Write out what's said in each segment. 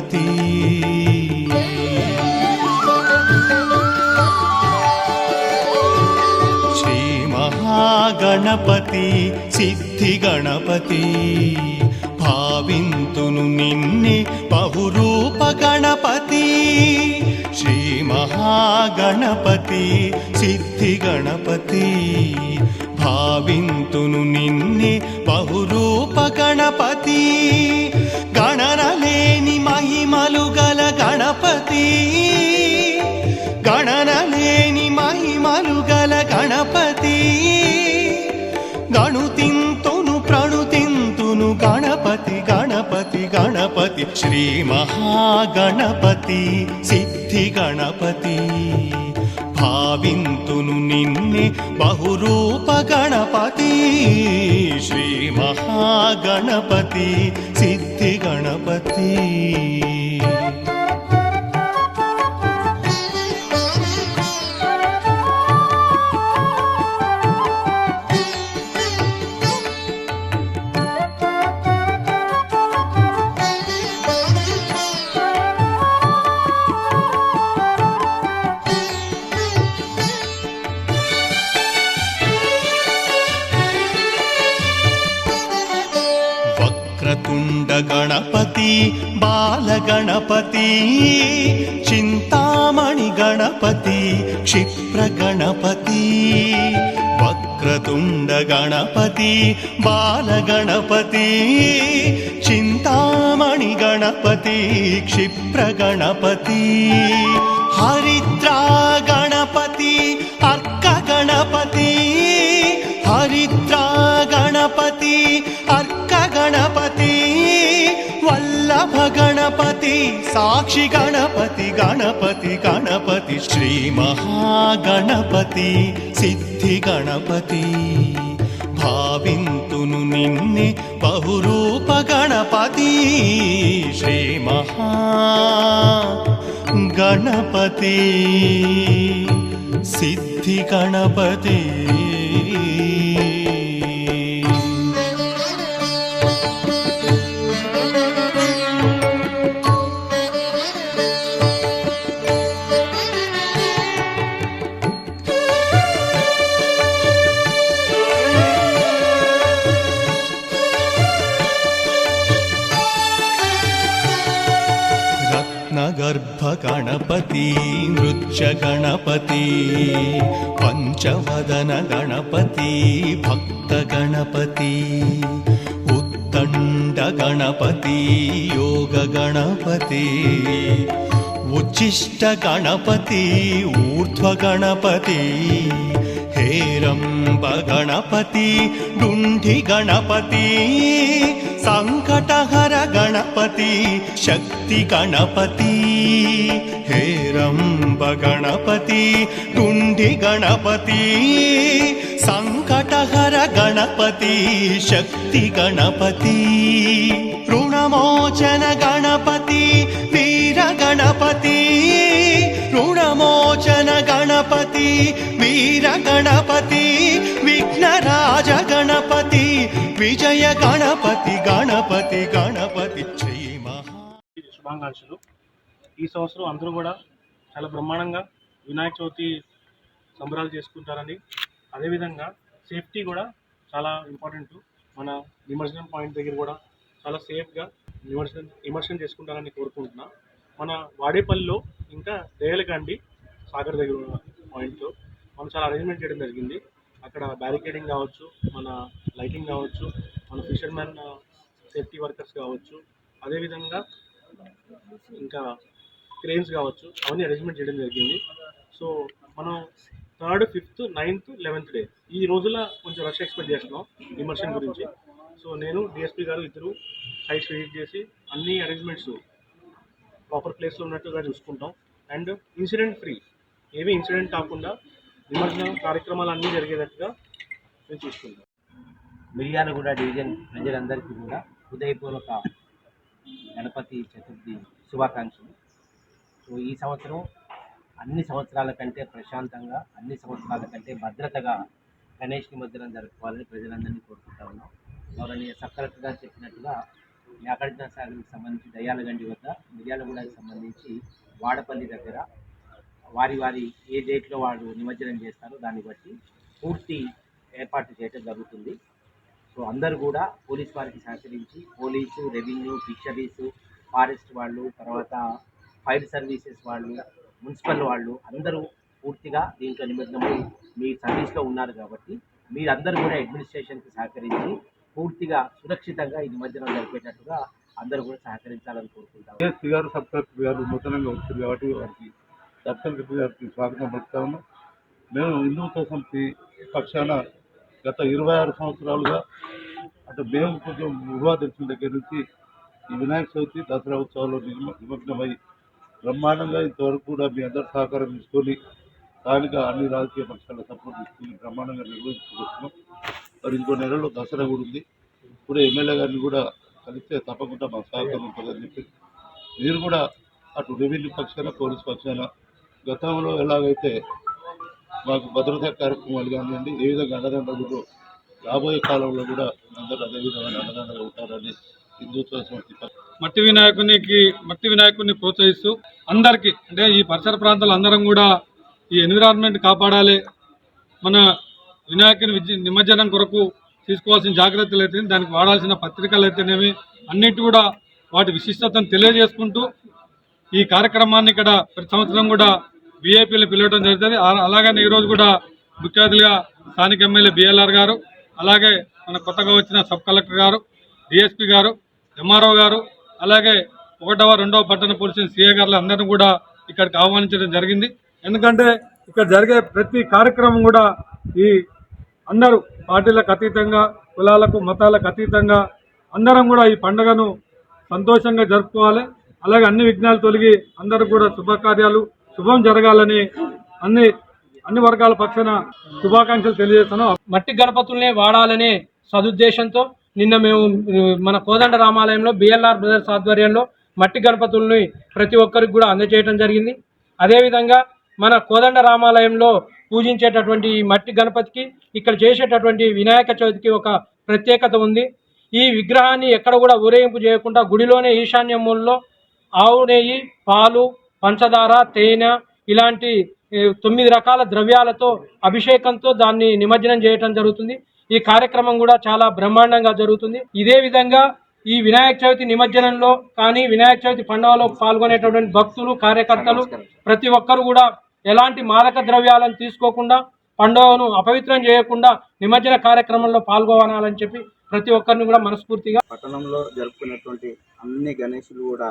మహాగణపతి శ్రీ మహాగణపతి సిద్ధి గణపతి భావింతును నిన్నే బహురూప గణపతి. మహాగణపతి సిద్ధి గణపతి భావింతును నిన్నే బహురూప గణపతి. గణనలేని మహిమలు గల గణపతి. గణనలేని మహిమలు గల గణపతి. గణుతింతును ప్రణుతింతును గణపతి గణపతి గణపతి. శ్రీ మహాగణపతి సిద్ధి సిద్ధి గణపతి. భావింతును నిన్నే బహురూప గణపతి. శ్రీ మహాగణపతి సిద్ధి గణపతి. వక్రతుండ గణపతి బాలగణపతి చింతామణి గణపతి క్షిప్ర గణపతి వక్రతుండ గణపతి బాలగణపతి చింతామణి గణపతి క్షిప్ర గణపతి హరిద్రా గణపతి అర్క గణపతి హరిద్రా గణపతి గణపతి సాక్షి గణపతి గణపతి గణపతి శ్రీ మహాగణపతి సిద్ధి గణపతి భావింతును నిన్నే బహురూప గణపతి శ్రీ మహా గణపతి సిద్ధి గణపతి గణపతి నృత్య గణపతి పంచవదన గణపతి భక్త గణపతి ఉత్తండ గణపతి యోగ గణపతి ఉచ్చిష్ట గణపతి ఊర్ధ్వ గణపతి हेरम्ब गणपति टुण्डि गणपति सङ्कटहर गणपति शक्ति गणपति। हेरम्ब गणपति टुण्डि गणपति सङ्कटहर गणपति शक्ति गणपति। ऋणमोचन गण గణపతి వీర గణపతి విఘ్నరాజ గణపతి విజయ గణపతి గణపతి గణపతి శ్రీ శుభాకాంక్షలు. ఈ సంవత్సరం అందరూ కూడా చాలా బ్రహ్మాండంగా వినాయక చవితి సంబరాలు చేసుకుంటారని. అదేవిధంగా సేఫ్టీ కూడా చాలా ఇంపార్టెంట్. మన నిమజ్జనం పాయింట్ దగ్గర కూడా చాలా సేఫ్గా నిమజ్జనం ఇమర్షన్ చేసుకుంటారని కోరుకుంటున్నా. మన వాడేపల్లిలో ఇంకా దేయలకండి సాగర్ దగ్గర ఉన్న పాయింట్లో మనం చాలా అరేంజ్మెంట్ చేయడం జరిగింది. అక్కడ బ్యారికేడింగ్ కావచ్చు మన లైటింగ్ కావచ్చు మన ఫిషర్మెన్ సేఫ్టీ వర్కర్స్ కావచ్చు. అదేవిధంగా ఇంకా క్రెయిన్స్ కావచ్చు. అవన్నీ అరేంజ్మెంట్ చేయడం జరిగింది. సో మనం third fifth ninth eleventh day ఈ రోజుల కొంచెం రష్ ఎక్స్పెక్ట్ చేస్తున్నాం ఇమర్షన్ గురించి. సో నేను డిఎస్పీ గారు ఇద్దరు సైట్స్ విజిట్ చేసి అన్ని అరేంజ్మెంట్స్ ప్రాపర్ ప్లేస్లో ఉన్నట్టుగా చూసుకుంటాం. అండ్ ఇన్సిడెంట్ ఫ్రీ ఏవి ఇన్సిడెంట్ కాకుండా నిమజ్జన కార్యక్రమాలు అన్నీ జరిగేటట్టుగా మేము చూసుకుంటాం. మిర్యాలగూడ డివిజన్ ప్రజలందరికీ కూడా హృదయపూర్వక గణపతి చతుర్థి శుభాకాంక్షలు. సో ఈ సంవత్సరం అన్ని సంవత్సరాల కంటే ప్రశాంతంగా అన్ని సంవత్సరాల కంటే భద్రతగా గణేష్ నిమజ్జనం జరుపుకోవాలని ప్రజలందరినీ కోరుకుంటా ఉన్నాం. గౌరవనీయ సబ్ గారు చెప్పినట్టుగా నాగార్జున సాగర్కి సంబంధించి దయ్యాలగండి వద్ద మిర్యాలగూడకి సంబంధించి వాడపల్లి దగ్గర వారి వారి ఏ డేట్లో వాళ్ళు నిమజ్జనం చేస్తారో దాన్ని బట్టి పూర్తి ఏర్పాటు చేయడం జరుగుతుంది. సో అందరూ కూడా పోలీస్ వారికి సహకరించి పోలీసు రెవెన్యూ ఫిషరీస్ ఫారెస్ట్ వాళ్ళు తర్వాత ఫైర్ సర్వీసెస్ వాళ్ళు మున్సిపల్ వాళ్ళు అందరూ పూర్తిగా దీంట్లో నిమగ్నమై మీ సర్వీస్లో ఉన్నారు కాబట్టి మీరందరూ కూడా అడ్మినిస్ట్రేషన్కి సహకరించి పూర్తిగా సురక్షితంగా ఈ నిమజ్జనం జరిపేటట్టుగా అందరూ కూడా సహకరించాలని కోరుకుంటాం. ఎస్పీ సబ్ కలెక్టర్ గారు నూతనంగా వచ్చారు కాబట్టి వారికి సబ్ రెడ్డి గారికి స్వాగతం పలుకుతా ఉన్నాం. మేము హిందూ సమితి పక్షాన గత ఇరవై ఆరు సంవత్సరాలుగా అంటే మేము కొంచెం ఊహా తెలిసిన దగ్గర నుంచి ఈ వినాయక చవితి దసరా ఉత్సవాల్లో నిమ- నిమగ్నమై బ్రహ్మాండంగా ఇంతవరకు కూడా మీ అందరి సహకారం తీసుకొని స్థానిక అన్ని రాజకీయ పక్షాల సపోర్ట్ తీసుకుని బ్రహ్మాండంగా నిర్వహించుకొస్తున్నాం మరి ఇంకో నెలలో దసరా కూడా ఉంది. ఇప్పుడు ఎమ్మెల్యే గారిని కూడా కలిస్తే తప్పకుండా మా సహకారం ఉంటుందని చెప్పి మీరు కూడా అటు రెవెన్యూ పక్షాన పోలీస్ పక్షాన గతంలో ఎలాగైతే మాకు భద్రతా కార్యక్రమాలు కానివ్వండి ఏ విధంగా అన్నదండలు రాబోయే కాలంలో కూడా అందరూ అదే విధమైన అన్నదండలు ఉంటారని హిందుత్వ సమితి మట్టి వినాయకునికి మట్టి వినాయకుడిని ప్రోత్సహిస్తూ అందరికీ అంటే ఈ పరిసర ప్రాంతాలు అందరం కూడా ఈ ఎన్విరాన్మెంట్ కాపాడాలి. మన వినాయకుని నిమజ్జనం కొరకు తీసుకోవాల్సిన జాగ్రత్తలు అయితే దానికి వాడాల్సిన పత్రికలు అయితేనేమి అన్నిటి కూడా వాటి విశిష్టతను తెలియజేసుకుంటూ ఈ కార్యక్రమాన్ని ఇక్కడ ప్రతి సంవత్సరం కూడా బీఏపీలు పిలవడం జరుగుతుంది. అలాగనే ఈరోజు కూడా ముఖ్య అతిథిగా స్థానిక ఎమ్మెల్యే బిఎల్ఆర్ గారు అలాగే మన కొత్తగా వచ్చిన సబ్ కలెక్టర్ గారు డిఎస్పీ గారు ఎంఆర్ఓ గారు అలాగే ఒకటవ రెండవ పట్టణ పోలీసు సిఏ గారులు అందరినీ కూడా ఇక్కడికి ఆహ్వానించడం జరిగింది. ఎందుకంటే ఇక్కడ జరిగే ప్రతి కార్యక్రమం కూడా ఈ అందరూ పార్టీలకు అతీతంగా కులాలకు మతాలకు అతీతంగా అందరం కూడా ఈ పండుగను సంతోషంగా జరుపుకోవాలి. అలాగే అన్ని విఘ్నాలు తొలగి అందరూ కూడా శుభకార్యాలు శుభం జరగాలని అన్ని అన్ని వర్గాల పక్షాన శుభాకాంక్షలు తెలియజేస్తున్నాం. మట్టి గణపతుల్నే వాడాలనే సదుద్దేశంతో నిన్న మేము మన కోదండ రామాలయంలో బిఎల్ఆర్ బ్రదర్స్ ఆధ్వర్యంలో మట్టి గణపతుల్ని ప్రతి ఒక్కరికి కూడా అందజేయడం జరిగింది. అదేవిధంగా మన కోదండ రామాలయంలో పూజించేటటువంటి ఈ మట్టి గణపతికి ఇక్కడ చేసేటటువంటి వినాయక చవితికి ఒక ప్రత్యేకత ఉంది. ఈ విగ్రహాన్ని ఎక్కడ కూడా ఊరేగింపు చేయకుండా గుడిలోనే ఈశాన్య మూలలో ఆవు నెయ్యి పాలు పంచదార తేనె ఇలాంటి తొమ్మిది రకాల ద్రవ్యాలతో అభిషేకంతో దాన్ని నిమజ్జనం చేయటం జరుగుతుంది. ఈ కార్యక్రమం కూడా చాలా బ్రహ్మాండంగా జరుగుతుంది. ఇదే విధంగా ఈ వినాయక చవితి నిమజ్జనంలో కానీ వినాయక చవితి పండుగలో పాల్గొనేటటువంటి భక్తులు కార్యకర్తలు ప్రతి ఒక్కరు కూడా ఎలాంటి మాదక ద్రవ్యాలను తీసుకోకుండా పండుగను అపవిత్రం చేయకుండా నిమజ్జన కార్యక్రమంలో పాల్గొనాలని చెప్పి ప్రతి ఒక్కరిని కూడా మనస్ఫూర్తిగా పట్టణంలో జరుపుకునేటువంటి అన్ని గణేషులు కూడా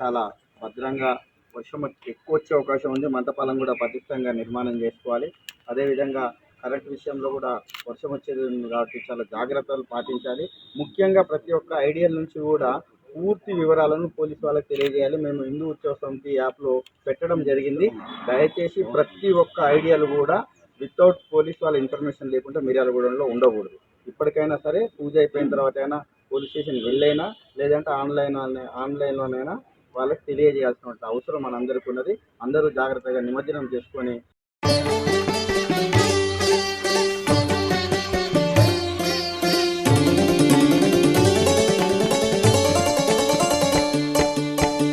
చాలా భద్రంగా వర్షం ఎక్కువ వచ్చే అవకాశం ఉంది. మంటపాలను కూడా పటిష్టంగా నిర్మాణం చేసుకోవాలి. అదేవిధంగా కరెంట్ విషయంలో కూడా వర్షం వచ్చేది ఉంది కాబట్టి చాలా జాగ్రత్తలు పాటించాలి. ముఖ్యంగా ప్రతి ఒక్క ఐడియల్ నుంచి కూడా పూర్తి వివరాలను పోలీసు వాళ్ళకి తెలియజేయాలి. మేము హిందూ ఉత్సవ సమితి యాప్లో పెట్టడం జరిగింది. దయచేసి ప్రతి ఒక్క ఐడియాలు కూడా వితౌట్ పోలీస్ వాళ్ళ ఇన్ఫర్మేషన్ లేకుండా మిర్యాలగూడెంలో ఉండకూడదు. ఇప్పటికైనా సరే పూజ అయిపోయిన తర్వాత అయినా పోలీస్ స్టేషన్ వెళ్ళైనా లేదంటే ఆన్లైన్ ఆన్లైన్లోనైనా వాళ్ళకి తెలియజేయాల్సిన అవసరం మనందరికీ ఉన్నది అందరూ జాగ్రత్తగా నిమజ్జనం చేసుకొని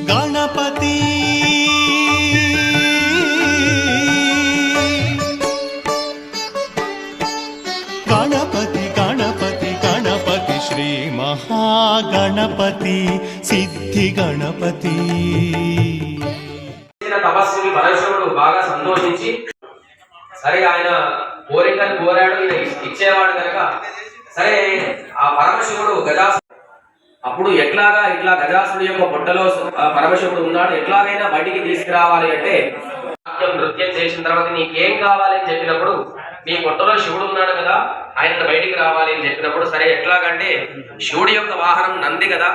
గణపతి గణపతి శ్రీ మహాగణపతి సిద్ధి గణపతి తపస్సుని పరమశివుడు బాగా సంతోషించి సరే ఆయన కోరికను కోరాడు ఈయన ఇచ్చేవాడు కనుక సరే ఆ పరమశివుడు గజాసు అప్పుడు ఎట్లాగా ఇట్లా గజాసుడి యొక్క పొట్టలో పరమశివుడు ఉన్నాడు ఎట్లాగైనా బయటికి తీసుకురావాలి అంటే నృత్యం చేసిన తర్వాత నీకేం కావాలి అని చెప్పినప్పుడు నీ పొట్టలో శివుడు ఉన్నాడు కదా ఆయన బయటికి రావాలి అని చెప్పినప్పుడు సరే ఎట్లాగంటే శివుడి యొక్క వాహనం నంది కదా.